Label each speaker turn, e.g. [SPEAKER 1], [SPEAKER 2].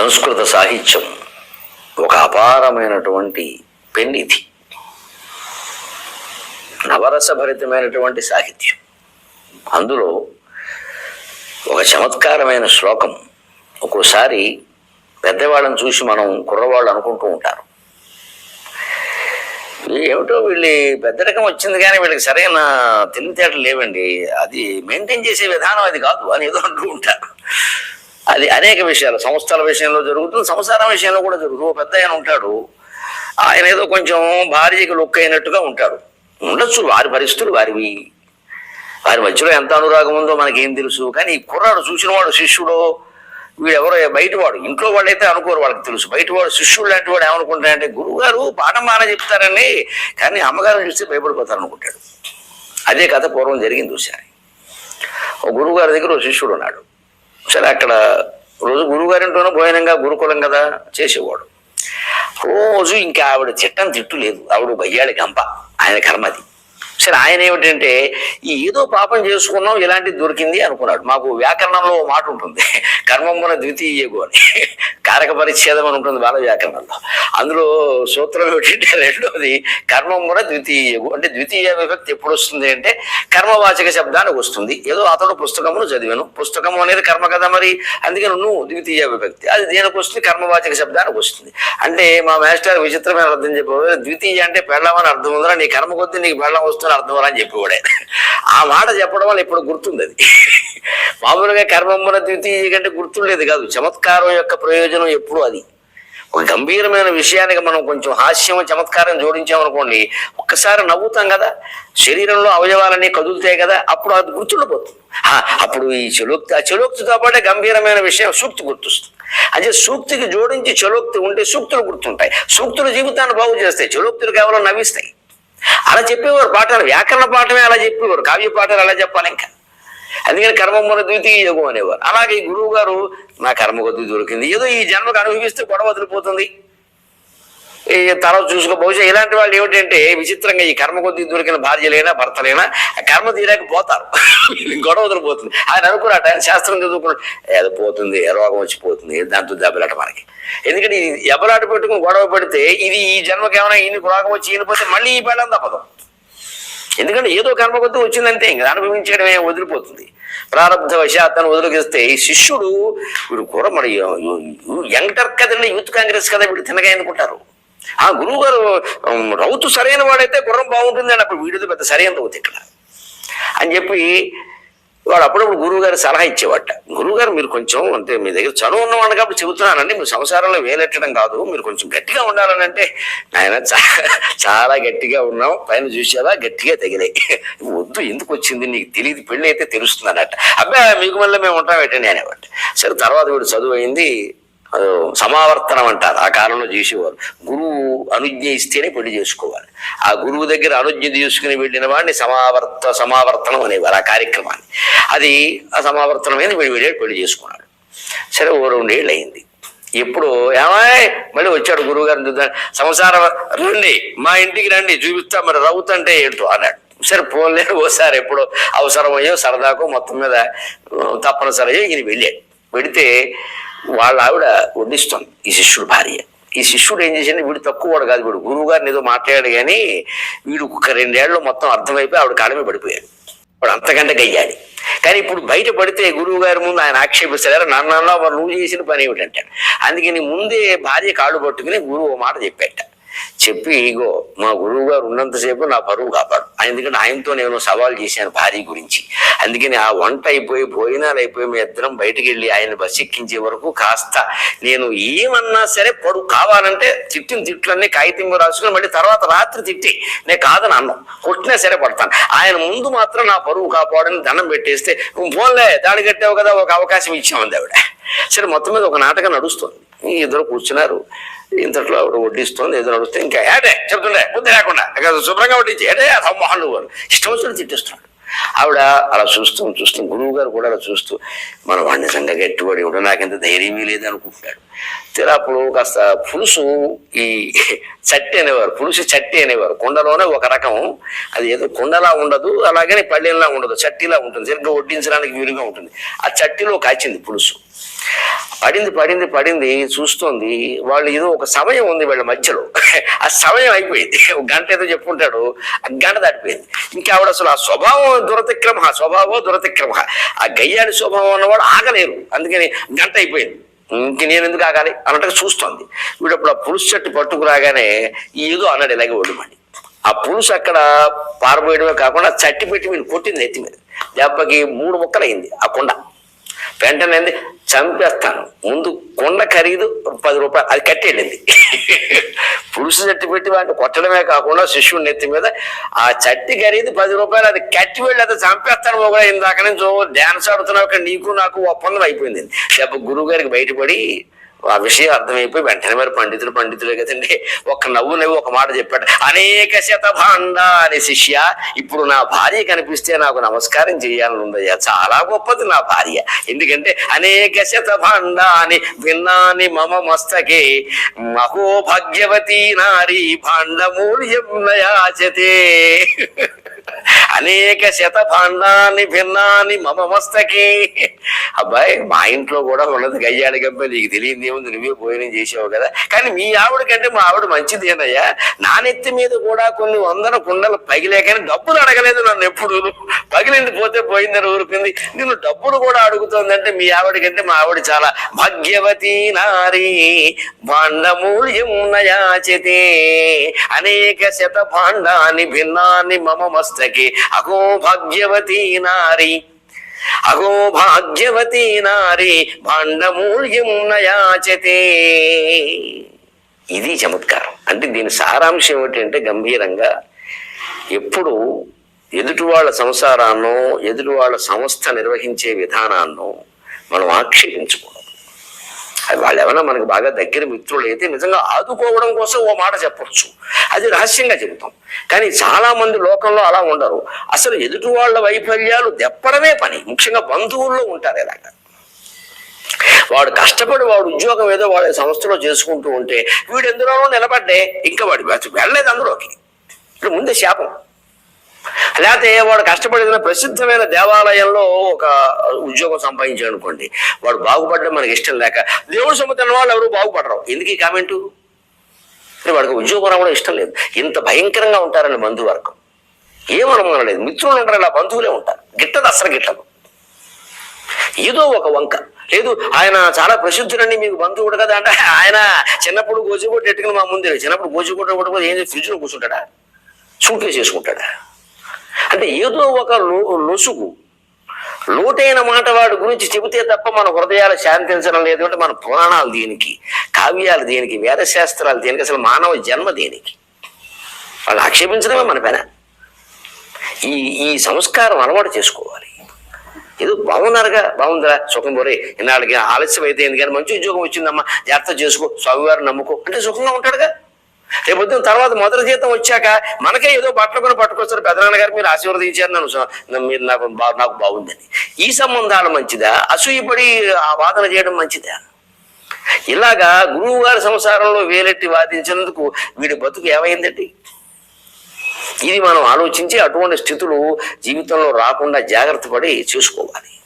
[SPEAKER 1] సంస్కృత సాహిత్యం ఒక అపారమైనటువంటి పెన్నిధి. నవరసభరితమైనటువంటి సాహిత్యం. అందులో ఒక చమత్కారమైన శ్లోకం. ఒక్కోసారి పెద్దవాళ్ళని చూసి మనం కుర్రవాళ్ళు అనుకుంటూ ఉంటారు. ఏమిటో వీళ్ళు పెద్దరకం వచ్చింది కానీ వీళ్ళకి సరైన తెలివితేటలు లేవండి. అది మెయింటైన్ చేసే విధానం అది కాదు అని ఏదో అంటూ ఉంటారు. అది అనేక విషయాలు సంస్థల విషయంలో జరుగుతుంది సంసారం విషయంలో కూడా జరుగుతుంది. ఓ పెద్ద ఆయన ఉంటాడు ఆయన ఏదో కొంచెం భార్యకి లుక్ అయినట్టుగా ఉంటాడు. ఉండొచ్చు వారి పరిస్థితులు వారివి. వారి మధ్యలో ఎంత అనురాగం ఉందో మనకేం తెలుసు. కానీ ఈ కుర్రాడు చూసిన వాడు శిష్యుడో వీడెవరో బయటవాడు ఇంట్లో వాళ్ళైతే అనుకోరు వాళ్ళకి తెలుసు. బయటవాడు శిష్యుడు లాంటి వాడు ఏమనుకుంటాడంటే గురువుగారు పాఠం బాగా చెప్తారని కానీ అమ్మగారిని చూస్తే భయపడిపోతారు అనుకుంటాడు అదే కథ పూర్వం జరిగింది ఒకసారి ఓ గురువుగారి దగ్గర ఓ శిష్యుడు ఉన్నాడు. సరే అక్కడ రోజు గురువుగారింటోనో భోజనంగా గురుకులం కదా చేసేవాడు. రోజు ఇంకా ఆవిడ చిట్టం తిట్టు లేదు. ఆవిడ బయ్యాడి గంప. ఆయన కర్మది సరే ఆయన ఏమిటంటే ఈ ఏదో పాపం చేసుకున్నాం ఇలాంటిది దొరికింది అనుకున్నాడు. మాకు వ్యాకరణంలో ఓ మాట ఉంటుంది. కర్మమున ద్వితీయగు అని. కారక పరిచ్ఛేదం అని ఉంటుంది బాల వ్యాకరణంలో. అందులో సూత్రం ఏమిటంటే రెండోది కర్మమున ద్వితీయగు. అంటే ద్వితీయ విభక్తి ఎప్పుడు వస్తుంది అంటే కర్మవాచక శబ్దానికి వస్తుంది. ఏదో అతడు పుస్తకమును చదివాను. పుస్తకము అనేది కర్మ కదా మరి? అందుకని నువ్వు ద్వితీయ విభక్తి. అది దేనికి వస్తుంది? కర్మవాచక శబ్దానికి వస్తుంది. అంటే మా మాస్టర్ విచిత్రమైన అర్థం చెప్పేవాడు ద్వితీయ అంటే పెళ్ళమని అర్థం ఉందా నీ కర్మ కొద్దీ నీకు పెళ్ళం వస్తుంది అర్థం అని చెప్పేవాడే ఆ మాట చెప్పడం వల్ల ఇప్పుడు గుర్తుంది అది మామూలుగా కర్మమ్మన ద్వితీయ కంటే గుర్తుండేది కాదు. చమత్కారం యొక్క ప్రయోజనం ఎప్పుడు అది. ఒక గంభీరమైన విషయానికి మనం కొంచెం హాస్యం చమత్కారం జోడించామనుకోండి ఒక్కసారి నవ్వుతాం కదా. శరీరంలో అవయవాలన్నీ కదులుతాయి కదా. అప్పుడు అది గుర్తుండిపోతుంది. అప్పుడు ఈ చలోక్తి ఆ చలోక్తితో పాటే గంభీరమైన విషయం సూక్తి గుర్తొస్తుంది. అదే సూక్తికి జోడించి చలోక్తి ఉంటే సూక్తులు గుర్తుంటాయి. సూక్తులు జీవితాన్ని బాగు చేస్తాయి. చలోక్తులు కేవలం నవ్విస్తాయి. అలా చెప్పేవారు పాఠాలు వ్యాకరణ పాఠమే అలా చెప్పేవారు కావ్య పాఠాలు అలా చెప్పాలి ఇంకా. అందుకని కర్మమున ద్వితీయ యోగం అనేవారు. అలాగే ఈ గురువు గారు నా కర్మకు దొరికింది. ఏదో ఈ జన్మకు అనుభవిస్తే గొడవ వదిలిపోతుంది. ఈ తర్వాత చూసుకో. బహుశా ఇలాంటి వాళ్ళు ఏమిటంటే విచిత్రంగా ఈ కర్మ కొద్ది దొరికిన భార్యలైనా భర్తలైనా ఆ కర్మ తీరాకపోతారు గొడవ వదిలిపోతుంది. ఆయన అనుకున్నట్టు ఆయన శాస్త్రం చదువుకున్నాడు ఏదో పోతుంది రోగం వచ్చి పోతుంది దాంతో దెబ్బలాట మనకి. ఎందుకంటే ఈ దెబ్బలాట పెట్టుకుని గొడవ పెడితే ఇది ఈ జన్మకి ఏమైనా ఈయనకు రోగం వచ్చి ఈయనపోతే మళ్ళీ ఈ పెళ్ళం తప్పదు. ఎందుకంటే ఏదో కర్మ కొద్ది వచ్చిందంటే ఇంకా అనుభవించడమే వదిలిపోతుంది. ప్రారంభ వశాత్తను వదిలిగిస్తే ఈ శిష్యుడు వీడు కూడా మరి యంగ్టర్ కదండి యూత్ కాంగ్రెస్ కదా వీడు తినగా ఎందుకుంటారు? ఆ గురువు గారు రౌతు సరైన వాడైతే గుర్రం బాగుంటుంది అని అప్పుడు వీడితో పెద్ద సరైన రౌతు ఇక్కడ. అని చెప్పి వాడు అప్పుడప్పుడు గురువు గారు సలహా ఇచ్చేవాట. గురువు గారు మీరు కొంచెం అంటే మీ దగ్గర చదువు ఉన్నవాడు కాబట్టి చెబుతున్నానండి మీరు సంసారంలో వేలెట్టడం కాదు మీరు కొంచెం గట్టిగా ఉండాలని అంటే ఆయన చాలా గట్టిగా ఉన్నాం పైన చూసావా గట్టిగా తగిలాయి. వద్దు ఎందుకు వచ్చింది నీకు తెలియదు పెళ్ళి అయితే తెలుస్తుంది అన్నట్టు అబ్బాయి మీకు మళ్ళీ మేము ఉంటాం ఏంటండి అనేవాడు. సరే తర్వాత వీడు చదువు అయింది సమావర్తనం అంటారు. ఆ కాలంలో చేసేవారు గురువు అనుజ్ఞ ఇస్తేనే పెళ్ళి చేసుకోవాలి. ఆ గురువు దగ్గర అనుజ్ఞ తీసుకుని వెళ్ళిన వాడిని సమావర్త సమావర్తనం అనేవారు ఆ కార్యక్రమాన్ని. అది ఆ సమావర్తనం మీద వీడు వెళ్ళాడు పెళ్ళి చేసుకున్నాడు. సరే ఓ రెండేళ్ళు అయింది ఇప్పుడు ఏమాయ్ మళ్ళీ వచ్చాడు గురువు గారిని చూద్దాం. సంసారం రండి మా ఇంటికి రండి చూపిస్తా మరి రౌత్ ఏంటో అన్నాడు. సరే పోలే ఓసారి ఎప్పుడో అవసరమయ్యో సరదాకో మొత్తం మీద తప్పనిసరి తప్పనిసరి ఈయన వెళ్ళాడు. పెడితే వాళ్ళ ఆవిడ వడ్డిస్తుంది ఈ శిష్యుడు భార్య. ఈ శిష్యుడు ఏం చేసింది వీడు తక్కువ వాడు కాదు వీడు. గురువు గారిని ఏదో మాట్లాడాడు కానీ వీడు ఒక రెండేళ్ళు మొత్తం అర్థమైపోయి ఆవిడ కాలమే పడిపోయాడు. వాడు అంతకంటే గయ్యాడి కానీ ఇప్పుడు బయట పడితే గురువు గారి ముందు ఆయన ఆక్షేపిస్తారు? నాన్న వారు నువ్వు చేసిన పని ఏమిటంటాడు అందుకని ముందే భార్య కాళ్ళు పట్టుకుని గురువు మాట చెప్పాట. చెప్పి ఇగో మా గురువు గారు ఉన్నంతసేపు నా పరువు కాపాడు. ఎందుకంటే ఆయనతో నేను సవాల్ చేశాను భార్య గురించి. అందుకని ఆ వంట అయిపోయి భోజనాలు అయిపోయి మీ ఇద్దరం బయటికి వెళ్ళి ఆయన బస్ ఎక్కించే వరకు కాస్త నేను ఏమన్నా సరే పడు కావాలంటే తిట్టిన తిట్లన్నీ కాగితం రాసుకుని మళ్ళీ తర్వాత రాత్రి తిట్టి నేను కాదని అన్నాం కొట్టినా సరే పడతాను ఆయన ముందు మాత్రం నా పరువు కాపాడని దండం పెట్టేస్తే "నువ్వు దాడి కట్టావు కదా ఒక అవకాశం ఇచ్చామంది ఆవిడ. సరే మొత్తం మీద ఒక నాటకం నడుస్తుంది. ఇద్దరు కూర్చున్నారు. ఇంతట్లో ఆవిడ వడ్డిస్తుంది ఏదో నడుస్తే ఇంకా ఏటే చెప్తుండే బుద్ధి లేకుండా శుభ్రంగా వడ్డించి ఏటే సమ్మోహన్ నువ్వు ఇష్టం వచ్చిన తిట్టిస్తున్నాడు. ఆవిడ అలా చూస్తూ చూస్తూ గురువు గారు కూడా అలా చూస్తూ మన వాడిని నిజంగా గట్టిపడి ఇవ్వడం నాకెంత ధైర్యమే లేదు అనుకుంటున్నాడు తిరాపులు అప్పుడు కాస్త పులుసు ఈ చట్టి అనేవారు పులుసు చట్టి అనేవారు. కుండలోనే ఒక రకం అది ఏదో కుండలా ఉండదు అలాగని పళ్ళెంలా ఉండదు చట్టిలా ఉంటుంది సరిగ్గా వడ్డించడానికి వీలుగా ఉంటుంది. ఆ చట్టిలో కాచింది పులుసు. పడింది పడింది పడింది చూస్తోంది. వాళ్ళు ఏదో ఒక సమయం ఉంది వీళ్ళ మధ్యలో. ఆ సమయం అయిపోయింది. ఒక గంట ఏదో చెప్పుకుంటాడు ఆ గంట దాటిపోయింది. ఇంకా ఆవిడ అసలు ఆ స్వభావం దురతిక్రమ ఆ స్వభావం దురతిక్రమ ఆ గయ్యాడి స్వభావం అన్నవాడు ఆగలేరు. అందుకని గంట అయిపోయింది. ఇంక నేను ఎందుకు ఆగాలి? అన్నట్టుగా చూస్తోంది. వీడప్పుడు ఆ పులుసు చెట్టు పట్టుకురాగానే ఏదో అన్నాడు ఇలాగే ఒడిమని ఆ పులుసు అక్కడ పారబోయడమే కాకుండా చట్టి పెట్టి వీళ్ళు కొట్టింది ఎత్తి మీద. దెబ్బకి మూడు ముక్కలైంది ఆ కుండ. వెంటనే చంపేస్తాను. ముందు కొండ ఖరీదు పది రూపాయలు. అది కట్టేళ్ళింది పులుసు చట్టి పెట్టి వాటిని కొట్టడమే కాకుండా శిష్యుడి నెత్తి మీద ఆ చట్టి ఖరీదు పది రూపాయలు అది కట్టి వెళ్ళి అది చంపేస్తాను కూడా ఇందాక నుంచి డ్యాన్స్ డాన్స్ ఆడుతున్నావు నీకు నాకు ఒప్పందం అయిపోయింది. దెబ్బ గురువు గారికి బయటపడి ఆ విషయం అర్థమైపోయి వెంటనే మరి పండితులు పండితులే కదండి. ఒక నవ్వు నవ్వు ఒక మాట చెప్పాడు. అనేక శతభాండ అని శిష్య ఇప్పుడు నా భార్య కనిపిస్తే నాకు నమస్కారం చేయాలని ఉందయ్యా చాలా గొప్పది నా భార్య. ఎందుకంటే అనేక శతభాండ అని విన్నాని మమ మస్తకే. మహో భాగ్యవతి నారీ భాండమూల్యం నయాచతే. అనేక శతభాండాన్ని భిన్నాన్ని మమ మస్తకి అబ్బాయి మా ఇంట్లో కూడా ఉన్నది గయ్యాడి గబ్బే నీకు తెలియదు ఏముంది నువ్వే భోజనం చేసావు కదా. కానీ మీ ఆవిడ కంటే మా ఆవిడ మంచిదేనయ్యా నా నెత్తి మీద కూడా కొన్ని వందల కుండలు పగిలే కానీ డబ్బులు అడగలేదు నన్ను ఎప్పుడు. పగిలింది పోతే పోయిందని ఊరుకుంది. నేను డబ్బులు కూడా అడుగుతోందంటే మీ ఆవిడ కంటే మా ఆవిడ చాలా భాగ్యవతి నారీ. భాండమూల్యం నయాచతే అనేక శత భాండాన్ని భిన్నాన్ని మమ మస్తకి అగో భాగ్యవతి నారి. అగో భాగ్యవతి నారి భాండమూల్యం నయాచతే ఇది చమత్కారం. అంటే దీని సారాంశం ఏమిటంటే గంభీరంగా ఎప్పుడు ఎదుటి వాళ్ళ సంసారాన్నో ఎదుటి వాళ్ళ సంస్థ నిర్వహించే విధానాన్నో మనం ఆక్షేపించకూడదు వాళ్ళు ఏమైనా మనకు బాగా దగ్గర మిత్రులు అయితే నిజంగా ఆదుకోవడం కోసం ఓ మాట చెప్పొచ్చు. అది రహస్యంగా చెబుతాం. కానీ చాలా మంది లోకంలో అలా ఉండరు. అసలు ఎదుటి వాళ్ళ వైఫల్యాలు దెప్పడమే పని. ముఖ్యంగా బంధువుల్లో ఉంటారు ఇలాగా వాడు కష్టపడి వాడు ఉద్యోగం ఏదో వాడి సంస్థలో చేసుకుంటూ ఉంటే వీడు ఎందులోనో నిలబడ్డే. ఇంకా వాడు వెళ్ళలేదు అందులోకి. ఇప్పుడు ముందే శాపం. లేకపోతే వాడు కష్టపడిన ప్రసిద్ధమైన దేవాలయంలో ఒక ఉద్యోగం సంపాదించాడు అనుకోండి. వాడు బాగుపడడం మనకి ఇష్టం లేక దేవుడు సొమ్ముతున్న వాళ్ళు ఎవరు బాగుపడరు. ఎందుకు ఈ కామెంటు? వాడికి ఉద్యోగం రావడం ఇష్టం లేదు. ఇంత భయంకరంగా ఉంటారని బంధువర్గం ఏమనమనలేదు మిత్రులు ఉంటారు ఇలా బంధువులే ఉంటారు. గిట్టదు అసలు గిట్టదు. ఏదో ఒక వంక. లేదు ఆయన చాలా ప్రసిద్ధుడండి మీకు బంధువుడు కదా అంటే ఆయన చిన్నప్పుడు గోచిగొట్టు ఎట్టుకుని మా ముందే చిన్నప్పుడు గోచిగొట్టు కూడా ఏం ఫ్రిడ్జ్లో కూర్చుంటాడా? సూట్ కేసు చేసుకుంటాడా అంటే ఏదో ఒక లో- లొసుగు లోటైన మాట వాడి గురించి చెబితే తప్ప మన హృదయాలు శాంతించడం లేదు అంటే మన పురాణాలు దేనికి కావ్యాలు దేనికి వేదశాస్త్రాలు దేనికి అసలు మానవ జన్మ దేనికి? వాళ్ళు ఆక్షేపించడమే మన పైన. ఈ ఈ సంస్కారం అలవాటు చేసుకోవాలి. ఏదో బాగున్నారుగా బాగుందిరా సుఖం పోరే ఇన్నాళ్ళకి ఆలస్యం అయితే ఏంది కానీ మంచి ఉద్యోగం వచ్చిందమ్మా జాగ్రత్త చేసుకో స్వామివారిని నమ్ముకో అంటే సుఖంగా ఉంటాడుగా. రేపు పొద్దున్న తర్వాత మొదటి జీతం వచ్చాక మనకే ఏదో బట్టలు కొని పట్టుకొస్తారు. పెదనాన్నగారు మీరు ఆశీర్వదించారు నన్ను మీరు నాకు బా- నాకు బాగుందని. ఈ సంబంధాలు మంచిదా? అసూయపడి ఆ వాదన చేయడం మంచిదా? ఇలాగా గురువు గారి సంసారంలో వేలెట్టి వాదించినందుకు వీడి బతుకు ఏమైందండి? ఇది మనం ఆలోచించి అటువంటి స్థితులు జీవితంలో రాకుండా జాగ్రత్త పడి చూసుకోవాలి.